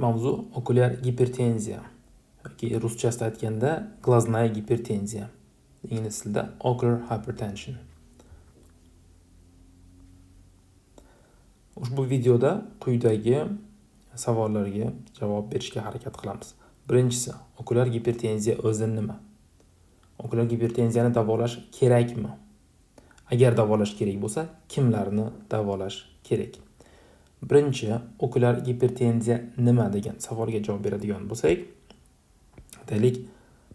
Mavzu okulyar gipertenziya yoki ruschasida aytganda glazная gipertenziya. Ingliz tilida ocular hypertension. Ushbu videoda quyidagi savollarga javob berishga harakat qilamiz. Birinchisi, okulyar gipertenziya o'zi nima? Okulyar gipertenziyani davolash kerakmi? Agar davolash kerak bo'lsa, kimlarni davolash kerak? Birinchi, okulyar gipertenziya nima degan savolga javob beradigan bo'lsak, aytaylik,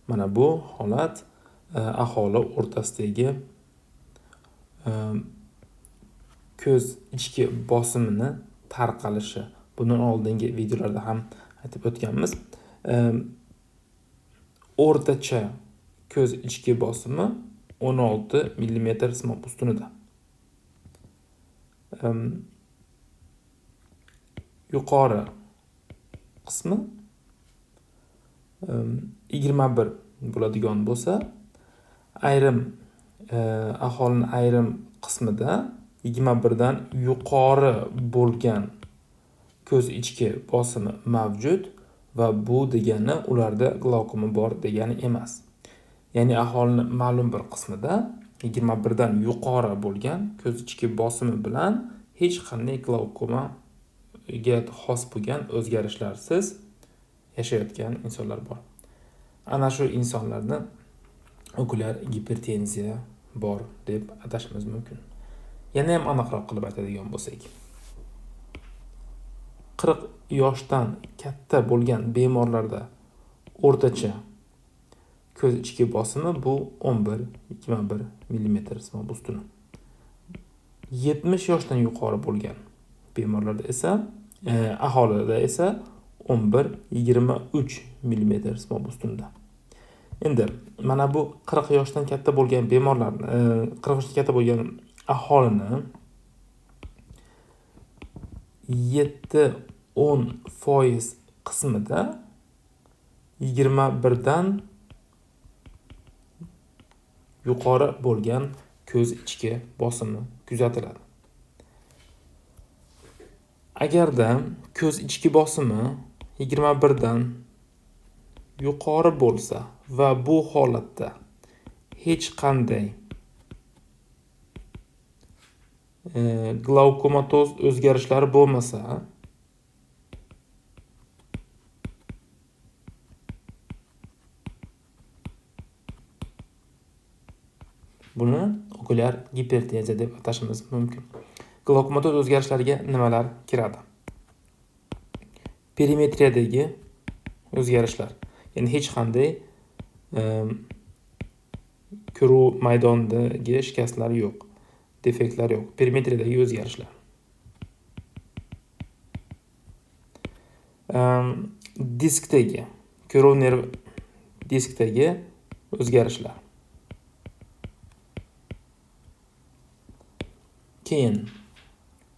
mana bu holat e, aholi o'rtasidagi e, ko'z ichki bosimini tarqalishi. Bundan oldingi videolarda ham aytib o'tganmiz. E, o'rtacha ko'z ichki bosimi 16 millimetr simon ustunida. Yuqori qismi yigirma bir bo'ladigan bo'lsa ayrim e, aholini ayrim qismida yigirma birdan yuqori bo'lgan ko'z ichki bosimi mavjud va bu degani ularda glaukoma bor degani emas. Ya'ni aholini ma'lum bir qismida yigirma birdan yuqori bo'lgan ko'z ichki bosimi bilan hech qanday glaukoma ga xos bo'lgan o'zgarishlarsiz yashayotgan insonlar bor. Ana shu insonlarni okulyar gipertenziya bor deb atashimiz mumkin. Yana ham aniqroq qilib aytadigan bo'lsak qirq yoshdan katta bo'lgan bemorlarda o'rtacha ko'z ichki bosimi bu o'n bir yigirma bir millimetr ustuni yetmish yoshdan yuqori bo'lgan bemorlarda esa e, aholida esa 11-23 mm simon ustunida endi mana bu 40 yoshdan katta bo'lgan bemorlarni e, 40 yoshdan katta bo'lgan aholini 7-10 foiz qismida 21 dan yuqori bo'lgan ko'z ichki bosimi kuzatiladi. Agarda ko'z ichki bosimi 21 dan yuqori bo'lsa va bu holatda hech qanday e, glaukomatoz o'zgarishlari bo'lmasa buni okulyar gipertenziya deb atashimiz mumkin. Glaukomatoz o'zgarishlariga nimalar kiradi? Perimetriyadagi o'zgarishlar, ya'ni hech qanday ehm, ko'ruv maydonidagi shikastlar yo'q, defektlar yo'q. Perimetriyadagi o'zgarishlar. Ehm, diskdagi ko'ruv nerv diskdagi o'zgarishlar. Keyin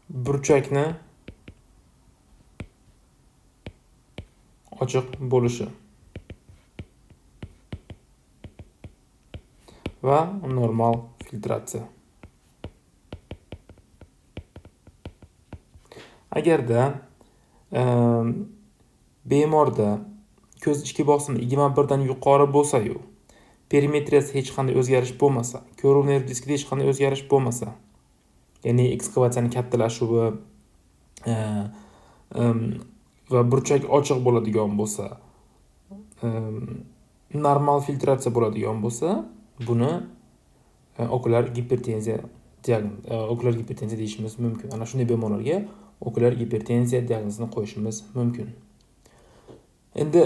burchakni ochiq bo'lishi va normal filtratsiya. Agarda ehm, bemorda ko'z ichki bosimi yigirma birdan yuqori bo'lsayu perimetriyasida hech qanday o'zgarish bo'lmasa ko'ruv nerv diskida hech qanday o'zgarish bo'lmasa ya'ni ekskavatsiyani kattalashuvi e, e, va burchak ochiq bo'ladigan bo'lsa e, normal filtratsiya bo'ladigan bo'lsa buni e, okulyar gipertenziya e, okulyar gipertenziya deyishimiz mumkin. Ana shunday bemorlarga okulyar gipertenziya diagnozini qo'yishimiz mumkin. Endi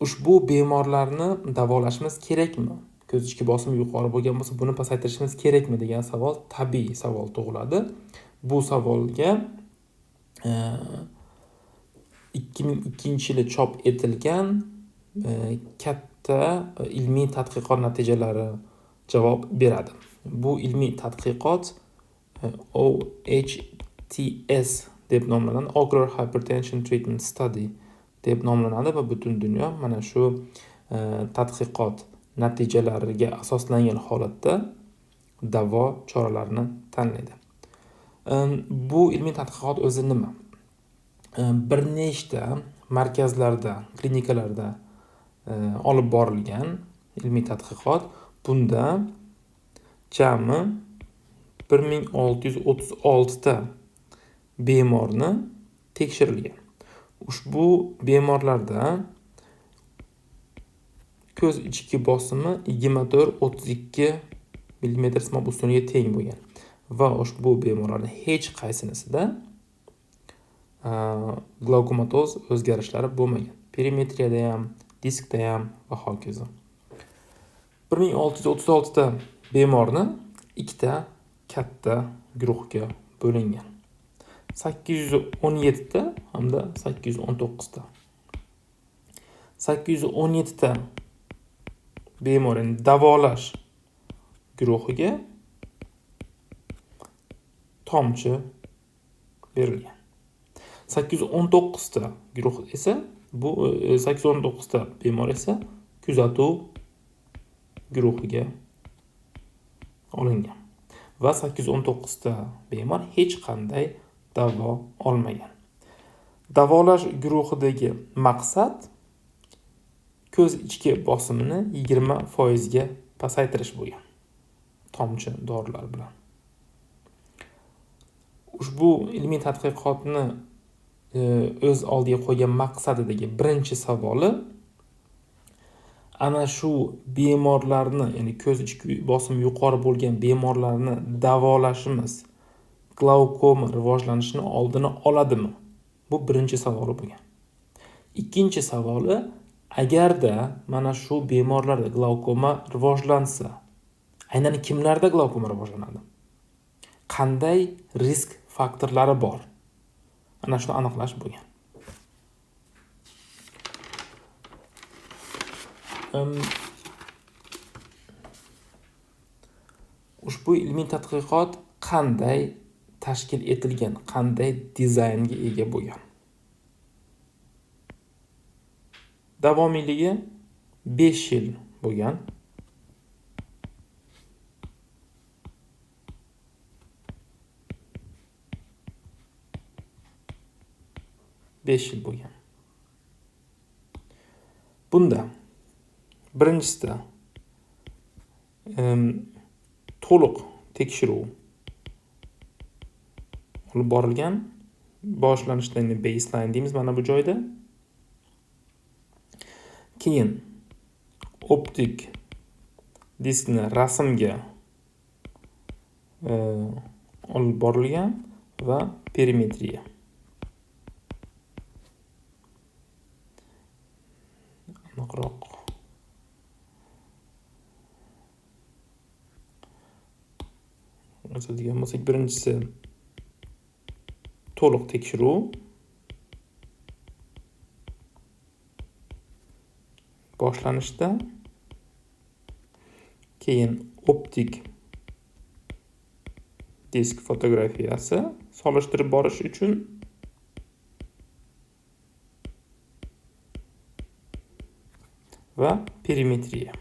ushbu bemorlarni davolashimiz kerakmi? Ko'z ichki bosimi yuqori bo'lgan bo'lsa buni pasaytirishimiz kerakmi degan savol tabiiy savol tug'iladi. Bu savolga e, ikki ming ikkinchi yili chop etilgan e, katta e, ilmiy tadqiqot natijalari javob beradi. Bu ilmiy tadqiqot e, OHTS deb nomlanadi Ocular Hypertension Treatment Study deb nomlanadi va butun dunyo mana shu tadqiqot natijalariga asoslangan holatda davo choralarini tanlaydi. Bu ilmiy tadqiqot o'zi nima? Bir nechta markazlarda klinikalarda e, olib borilgan ilmiy tadqiqot. Bunda jami bir ming olti yuz o'ttiz oltita bemorni tekshirilgan. Ushbu bemorlarda ko'z bosimi yigirma to'rt o'ttiz ikki millimetr simob ustuniga teng bo'lgan. Va ushbu bemorlarni hech qaysinisida glaukomatoz o'zgarishlari bo'lmagan. Perimetriyada ham diskda ham va hokazo. bir ming olti yuz o'ttiz oltita bemorni ikkita katta guruhga bo'lingan. sakkiz yuz o'n yettita hamda sakkiz yuz o'n to'qqizta bemorni davolash guruhiga tomchi berilgan. Sakkiz yuz o'n to'qqizta guruh esa bu e, sakkiz yuz o'n to'qqizta bemor esa kuzatuv guruhiga olingan va sakkiz yuz o'n to'qqizta bemor hech qanday davo olmagan. Davolash guruhidagi maqsad ko'z ichki bosimini yigirma foizga pasaytirish bo'lgan tomchi dorilar bilan. Ushbu ilmiy tadqiqotni e, o'z oldiga qo'ygan maqsadidagi birinchi savoli ana shu bemorlarni ya'ni ko'z ichki bosimi yuqori bo'lgan bemorlarni davolashimiz glaukoma rivojlanishini oldini oladimi? Bu birinchi savoli bo'lgan. Ikkinchi savoli agarda mana shu bemorlarda glaukoma rivojlansa aynan kimlarda glaukoma rivojlanadi? Qanday risk faktorlari bor? Ana shuni aniqlash bo'lgan. Ushbu ilmiy tadqiqot qanday tashkil etilgan qanday dizaynga ega bo'lgan? Davomiyligi besh yil bo'lgan besh yil bo'lgan bunda birinchisida to'liq tekshiruv olib borilgan. Boshlanishda baseline deymiz mana bu joyda keyin optik diskni rasmga e, olib borilgan va perimetriya. Aniqroq. Yozadigan bo'lsak birinchisi to'liq tekshiruv boshlanishda. Keyin optik disk fotografiyasi solishtirib borish uchun va perimetriya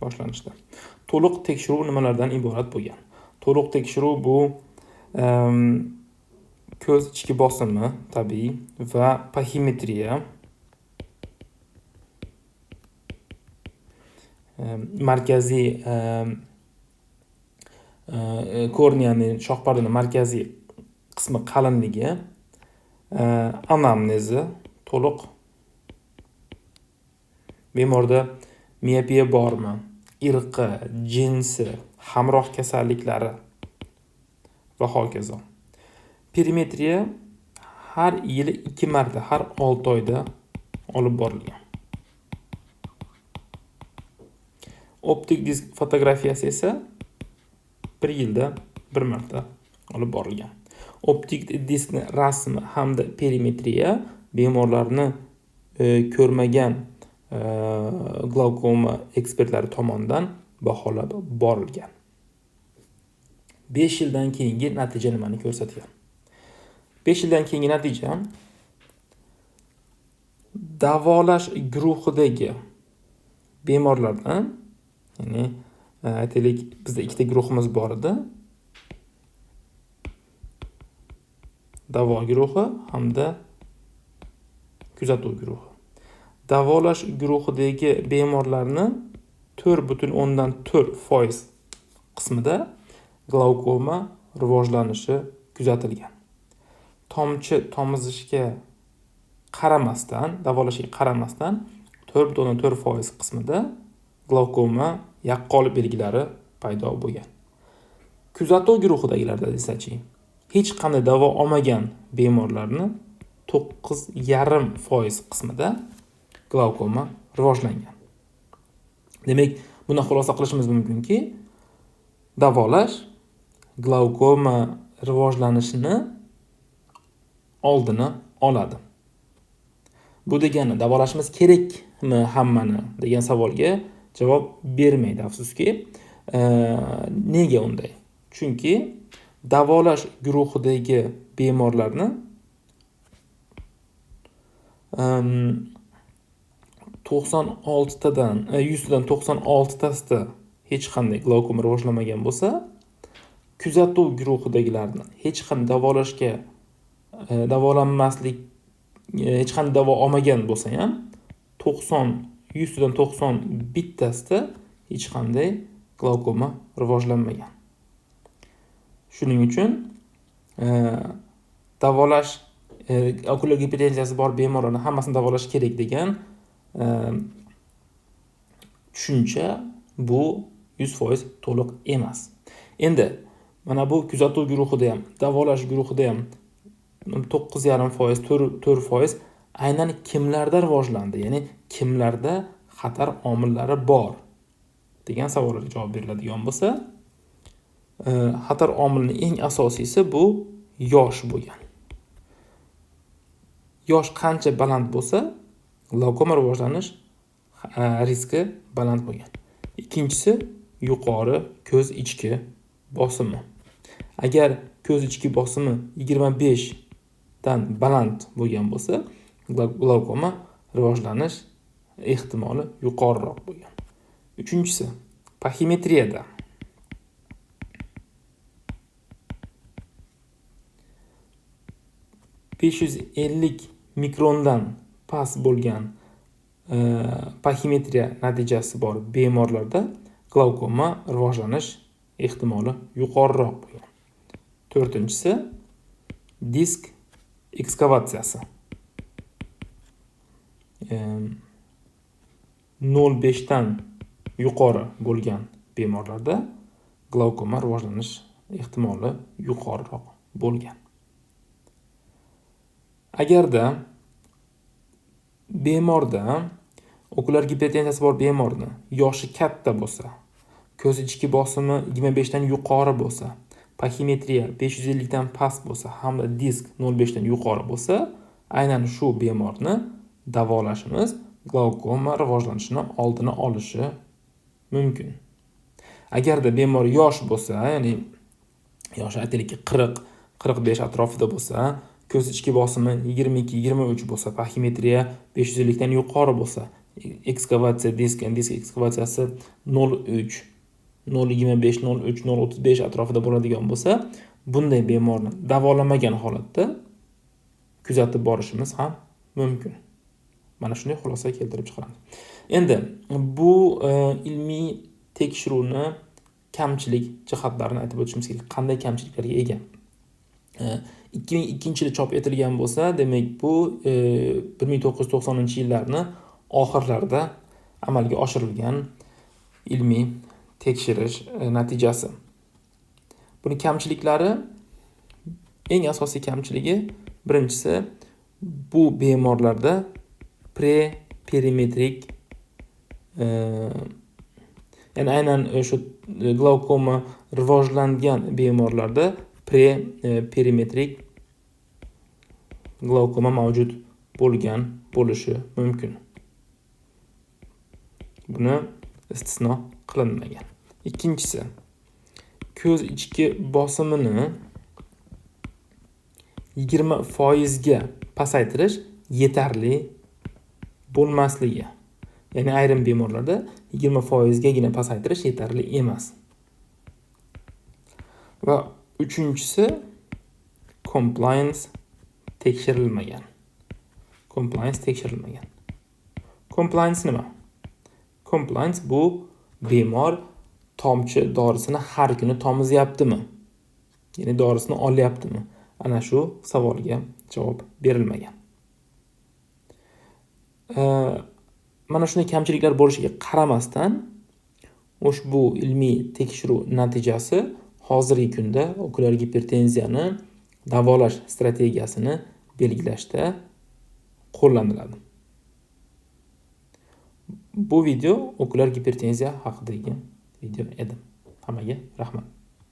boshlanishda. To'liq tekshiruv nimalardan iborat bo'lgan? To'liq tekshiruv bu um, ko'z ichki bosimi tabiiy va paximetriya ehm, markaziy ehm, korneani shoh pardani markaziy qismi qalinligi anamnezi to'liq bemorda miopiya bormi irqi jinsi hamroh kasalliklari va hokazo perimetriya har yili ikki marta har olti oyda olib borilgan optik disk fotografiyasi esa bir yilda bir marta olib borilgan optik diskni rasmi hamda perimetriya bemorlarni e, ko'rmagan e, glaukoma ekspertlari tomonidan baholab borilgan besh yildan keyingi natija nimani ko'rsatgan besh yildan keyingi natija davolash guruhidagi bemorlardan ya'ni e, aytaylik bizda ikkita guruhimiz bor edi. Davo guruhi hamda kuzatuv guruhi. Davolash guruhidagi bemorlarni to'rt butun o'ndan to'rt foiz qismida glaukoma rivojlanishi kuzatilgan tomchi tomizishga qaramasdan davolashga qaramasdan to'rt butun o'ndan to'rt foiz qismida glaukoma yaqqol belgilari paydo bo'lgan. Kuzatuv guruhidagilarda desachi hech qanday davo olmagan bemorlarni to'qqiz yarim foiz qismida glaukoma rivojlangan. Demak bundan xulosa qilishimiz mumkinki davolash glaukoma rivojlanishini oldini oladi bu degani davolashimiz kerakmi hammani degan savolga javob bermaydi afsuski. Nega unday? Chunki davolash guruhidagi bemorlarni to'qson oltitadan e, yuztadan to'qson oltitasida hech qanday glaukoma rivojlanmagan bo'lsa kuzatuv guruhidagilarni hech qanday davolashga e, E, davolanmaslik e, hech qanday davo olmagan bo'lsa ham to'qson yuztadan to'qson bittasida hech qanday glaukoma rivojlanmagan. Shuning uchun e, davolash okulyar gipertenziyasi bor bemorlarni hammasini davolash kerak degan tushuncha bu yuz foiz to'liq emas. Endi mana bu kuzatuv guruhida ham davolash guruhida ham to'qqiz yarim foiz to'rt foiz aynan kimlarda rivojlandi? Ya'ni kimlarda xatar omillari bor? degan savollarga javob beriladigan bo'lsa e, xatar omilini eng asosiysi bu yosh bo'lgan. Yosh qancha baland bo'lsa glaukoma rivojlanish e, riski baland bo'lgan. Ikkinchisi yuqori ko'z ichki bosimi. Agar ko'z ichki bosimi yigirma dan baland bo'lgan bo'lsa glaukoma rivojlanish ehtimoli yuqoriroq bo'lgan. Uchinchisi paximetriyada besh yuz ellik mikrondan past bo'lgan e, paximetriya natijasi bor bemorlarda glaukoma rivojlanish ehtimoli yuqoriroq bo'lgan. To'rtinchisi disk ekskavatsiyasi. E, nol beshdan yuqori bo'lgan bemorlarda glaukoma rivojlanish ehtimoli yuqoriroq bo'lgan. Agarda bemorda okulyar gipertenziyasi bor bemorni yoshi katta bo'lsa ko'z ichki bosimi yigirma beshdan yuqori bo'lsa paximetriya 550 dan past bo'lsa hamda disk 0,5 dan yuqori bo'lsa aynan shu bemorni davolashimiz glaukoma rivojlanishini oldini olishi mumkin. Agarda bemor yosh bo'lsa ya'ni yoshi aytaylikki qirq qirq besh atrofida bo'lsa ko'z ichki bosimi yigirma ikki yigirma uch bo'lsa paximetriya besh yuz ellikdan yuqori bo'lsa ekskavatsiya disk disk ekskavatsiyasi nol uch nol yigirma besh nol uch nol o'ttiz besh atrofida bo'ladigan bo'lsa bunday bemorni davolamagan holatda kuzatib borishimiz ham mumkin. Mana shunday xulosa keltirib chiqaramiz endi bu e, ilmiy tekshiruvni kamchilik jihatlarini aytib o'tishimiz kerak. Qanday kamchiliklarga ega? E, ikki ming ikkinchi yili chop etilgan bo'lsa demak bu e, bir ming to'qqiz yuz to'qsoninchi yillarni oxirlarida amalga oshirilgan ilmiy tekshirish e, natijasi. Buni kamchiliklari eng asosiy kamchiligi birinchisi bu bemorlarda pre perimetrik e, ya'ni aynan o'sha glaukoma rivojlangan bemorlarda pre e, perimetrik glaukoma mavjud bo'lgan bo'lishi mumkin. Buni istisno qilinmagan ikkinchisi ko'z ichki bosimini yigirma foizga pasaytirish yetarli bo'lmasligi. Ya'ni ayrim bemorlarda yigirma foizgagina pasaytirish yetarli emas. Va uchinchisi compliance tekshirilmagan. Compliance tekshirilmagan. Compliance nima? Compliance bu bemor tomchi dorisini har kuni tomizyaptimi ya'ni dorisini olyaptimi ana shu savolga javob berilmagan mana shunday kamchiliklar bo'lishiga qaramasdan ushbu ilmiy tekshiruv natijasi hozirgi kunda okulyar gipertenziyani davolash strategiyasini belgilashda qo'llaniladi. Bu video okulyar gipertenziya haqidagi video edam. Hamage Rahman.